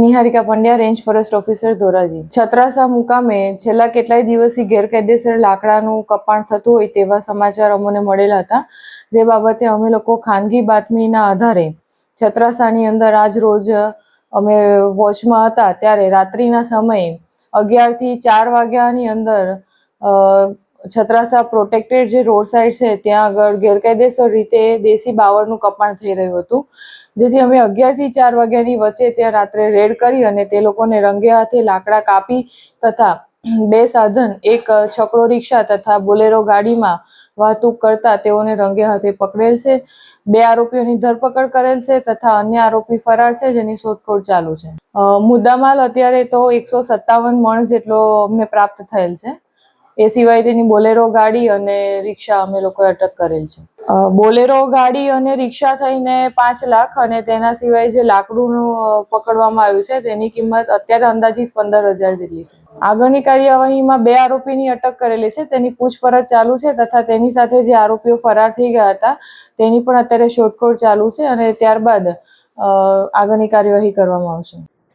Niharika Pandya, range forest officer Dhoraji. Chhatrasa મુકામે છેલ્લા કેટલાય દિવસથી ગેરકાયદેસર લાકડાનું કપાણ થતું હોય તેવા સમાચાર અમને મળેલા હતા, જે બાબતે અમે લોકો ખાનગી બાતમીના આધારે છત્રાસાની અંદર આજ રોજ અમે વોચમાં હતા, ત્યારે રાત્રિના સમયે અગિયારથી ચાર વાગ્યાની અંદર છત્રાસા પ્રોટેક્ટેડ જે રોડ સાઈડ છે, ત્યાં આગળ ગેરકાયદેસર રીતે દેશી બાવળનું કપાણ થઈ રહ્યું હતું. જેથી અમે અગિયારથી ચાર વાગ્યાની વચ્ચે ત્યાં રાત્રે રેડ કરી અને તે લોકોને રંગે હાથે લાકડા કાપી તથા બે સાધન, એક છકડો રિક્ષા તથા બોલેરો ગાડીમાં વાહતુક કરતા તેઓને રંગે હાથે પકડેલ છે. બે આરોપીઓની ધરપકડ કરેલ છે તથા અન્ય આરોપી ફરાર છે જેની શોધખોળ ચાલુ છે. મુદ્દામાલ અત્યારે તો એકસો સત્તાવન મણ જેટલો અમને પ્રાપ્ત થયેલ છે. એ સિવાય તેની બોલેરો ગાડી અને રિક્ષા અમે લોકોએ અટક કરેલ છે. બોલેરો ગાડી અને રિક્ષા થઈને પાંચ લાખ અને તેના સિવાય જે લાકડુંનું પકડવામાં આવ્યું છે તેની કિંમત અત્યારે અંદાજિત પંદર હજાર જેટલી છે. આગળની કાર્યવાહીમાં બે આરોપીની અટક કરેલી છે, તેની પૂછપરછ ચાલુ છે તથા તેની સાથે જે આરોપીઓ ફરાર થઈ ગયા હતા તેની પણ અત્યારે શોધખોળ ચાલુ છે અને ત્યારબાદ આગળની કાર્યવાહી કરવામાં આવશે.